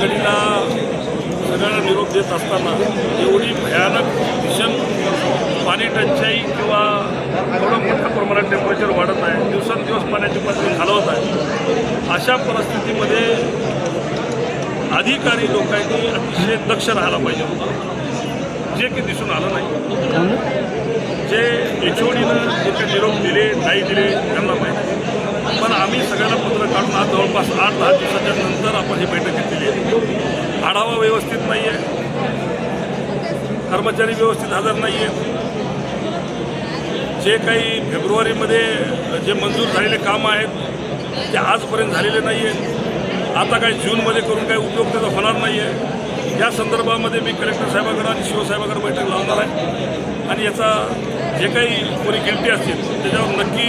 घडीला सगळ्यांना निरोप देत असताना एवढी भयानक भीषण पाणी टंचाई किंवा एवढं मोठ्या प्रमाणात टेम्परेचर वाढत आहे दिवसेंदिवस पाण्याची पातळी घालवत आहे. अशा परिस्थितीमध्ये अधिकारी लोकांनी अतिशय दक्ष राहायला पाहिजे होतं. जे की दिसून आलं नाही. जे एच ओ डीनं जे काही निरोप दिले नाही दिले त्यांना माहिती पण आम्ही सगळ्यांना पत्र काढून आज जवळपास आठ दहा दिवसाच्या नंतर आपण ही बैठक घेतलेली आहे. आढावा व्यवस्थित नाही आहे कर्मचारी व्यवस्थित हजर नाही आहेत जे काही फेब्रुवारीमध्ये जे मंजूर झालेले कामं आहेत ते आजपर्यंत झालेले नाही आहेत आता काही जूनमध्ये करून काही उपयोग त्याचा होणार नाही आहे या संदर्भामध्ये मी कलेक्टर साहेबाकडे आणि शिवसाहेबाकडे बैठक लावणार आहे. आणि याचा जे काही कोणी गिल्टी असतील त्याच्यावर नक्की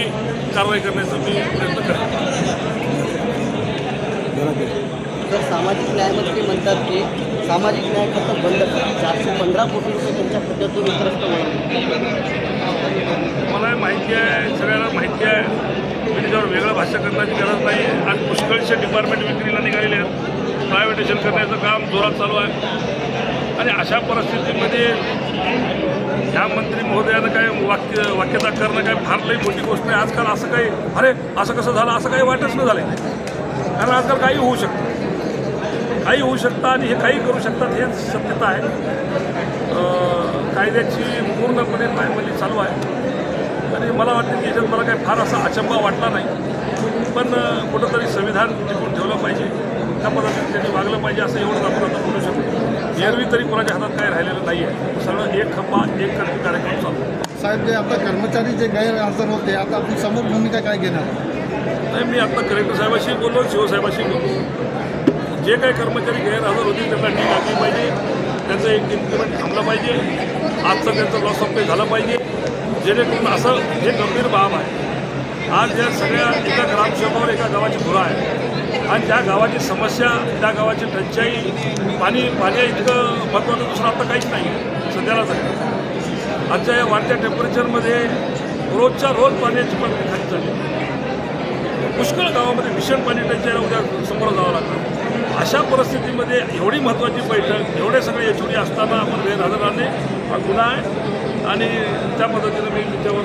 कारवाई करण्याचा मी प्रयत्न करेन. तर सामाजिक न्यायमंत्री म्हणतात की सामाजिक न्याय खातं बंद करा. चारशे पंधरा कोटी रुपये त्यांच्या खात्यातून उतरस्त होईल. मला माहिती आहे सगळ्यांना माहिती आहे. मी त्याच्यावर वेगळं भाष्य करण्याची गरज नाही आज पुष्कळशे डिपार्टमेंट विक्रीला निघालेले आहेत. प्रायव्हेटेशन करण्याचं काम जोरात चालू आहे. आणि अशा परिस्थितीमध्ये ह्या मंत्री महोदयानं काय वाक्य वाक्यता करणं काय फार लई मोठी गोष्ट नाही. आजकाल असं काही अरे असं कसं झालं? असं काही वाटच न झालं कारण आजकाल काही होऊ शकतं. काही होऊ शकतं आणि हे काही करू शकतात हेच शक्यता आहे. कायद्याची पूर्णपणे पायमल्ली चालू आहे. आणि मला वाटतं की याच्यात मला काही फार असा अचंबा वाटला नाही. पण कुठंतरी संविधान टिकून ठेवलं पाहिजे. त्या पद्धतीने त्यांनी वागलं पाहिजे असं एवढंच आपण आता बोलू शकतो एरवी तरी कोणाच्या हातात काही राहिलेलं नाही आहे सगळं एक खंबा एक कल्पी कार्यक्रम चालू. साहेब जे आता कर्मचारी जे गैरहजर होते आता आपण समोर भूमिका काय घेणार? नाही मी आता कलेक्टर साहेबाशी बोललो शिवसाहेबाशी बोललो. जे काही कर्मचारी गैरहजर होतील त्यांना ठीक आली पाहिजे. त्यांचं एक इन्क्रिमेंट थांबलं पाहिजे. आजचं त्यांचं लॉस ऑफ पे झालं पाहिजे. जेणेकरून असं हे गंभीर बाब आहे. आज या सगळ्या एका ग्रामसेवकावर एका गावाची धुरा आहे. आणि त्या गावाची समस्या त्या गावाची टंचाई पाणी पाण्या इतकं महत्त्वाचं दुसरं आता काहीच नाही. आहे सध्यालाच आहे. आजच्या या वाढत्या टेम्परेचरमध्ये रोजच्या रोज पाण्याची पण खाली चालली. पुष्कळ गावामध्ये भीषण पाणी टंचाईला उद्या समोर जावं लागतं. अशा परिस्थितीमध्ये एवढी महत्त्वाची बैठक एवढे सगळे एचओडी असताना आपण गैरहजर राहणे हा गुन्हा आहे. आणि त्या पद्धतीनं मी त्याच्यावर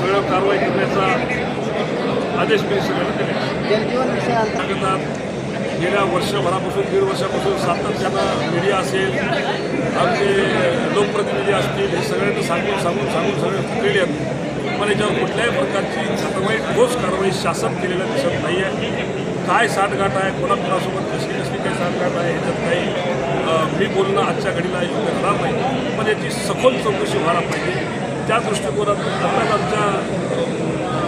सगळं कारवाई करण्याचा आदेश मी सगळ्यांना दिले सांगतात गेल्या वर्षभरापासून दीड वर्षापासून सातत्यानं मीडिया असेल आमचे लोकप्रतिनिधी असतील हे सगळ्यांनी सांगून सांगून सांगून सगळे थकलेले आहेत. पण याच्यावर कुठल्याही प्रकारची कारवाई ठोस कारवाई शासन केलेलं दिसत नाही आहे काय साठगाठ आहे? कोणाकोणासोबत कसली कसली काही साठगाठ आहे? याच्यात काही मी बोलणं आजच्या घडीला योग्य राहणार नाही. पण याची सखोल चौकशी व्हायला पाहिजे. त्या दृष्टिकोनातून आत्ताच आमच्या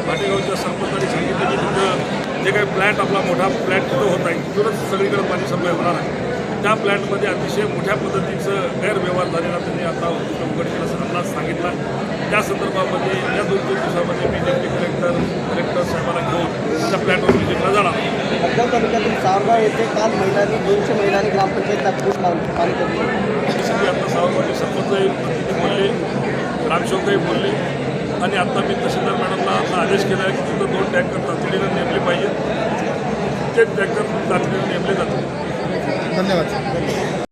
भाटेगावच्या सरपंचांनी सांगितलं की तिथं जे काही प्लॅट आपला मोठा प्लॅट तिथं होत आहे तिथूनच सगळीकडे पाणी सप्लाय होणार आहे. त्या प्लॅटमध्ये अतिशय मोठ्या पद्धतीचं गैरव्यवहार झालेला त्यांनी आता उघडकीला असं अंदाज सांगितला. त्या संदर्भामध्ये या दोन तीन दिवसामध्ये मी डेप्टी कलेक्टर कलेक्टर साहेबांना घेऊन त्या प्लॅटवर व्हिजिटला जाणार तालुक्यातील सावगाव येथे काल महिलांनी दोनशे महिलांनी ग्रामपंचायतला पाणी कमी तसे आता सरपंचही प्रतिनिधी बोलले ग्रामसेवकही बोलले आणि आता मी तहसीलदार मॅडमला आता आदेश केला आहे की तिथं दोन टँकर तातडीनं नेमले पाहिजेत. ते टँकर तातडीनं नेमले जातील. धन्यवाद.